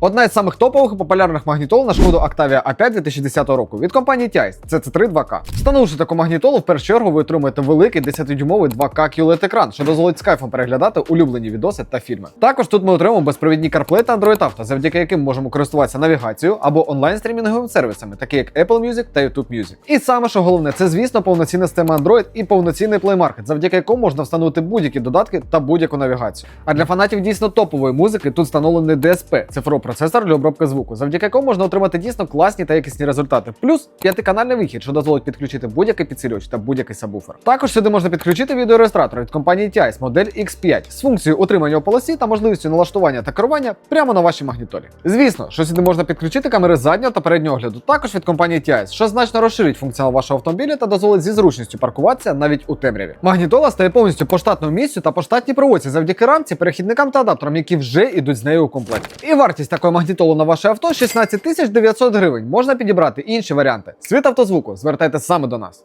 Одна із самих топових і популярних магнітол на шкоду Octavia A5 2010 року від компанії TICE – це C3 2K. Встановивши таку магнітолу, в першу чергу ви отримаєте великий 10-дюймовий 2K QLED екран, що дозволить з кайфом переглядати улюблені відоси та фільми. Також тут ми отримуємо безпровідні CarPlay та Android Auto, завдяки яким можемо користуватися навігацією або онлайн стрімінговими сервісами, такі як Apple Music та YouTube Music. І саме що головне, це звісно повноцінна система Android і повноцінний Play Market, завдяки якому можна встановити будь-які додатки та будь-яку навігацію. А для фанатів дійсно топової музики тут встановлений DSP – цифровий процесор для обробки звуку, завдяки якому можна отримати дійсно класні та якісні результати. Плюс п'ятиканальний вихід, що дозволить підключити будь-який підсилювач та будь-який сабвуфер. Також сюди можна підключити відеореєстратор від компанії TICE модель X5 з функцією утримання у полосі та можливістю налаштування та керування прямо на вашій магнітолі. Звісно, що сюди можна підключити камери заднього та переднього огляду, також від компанії TICE, що значно розширить функціонал вашого автомобіля та дозволить зі зручністю паркуватися навіть у темряві. Магнітола стає повністю по штатному місцю та по штатній проводці завдяки рамці, перехідникам та адаптерам, які вже йдуть з нею у комплекті. І вартість такої магнітолу на ваше авто 16 тисяч 900 гривень. Можна підібрати інші варіанти. Світ автозвуку, звертайте саме до нас.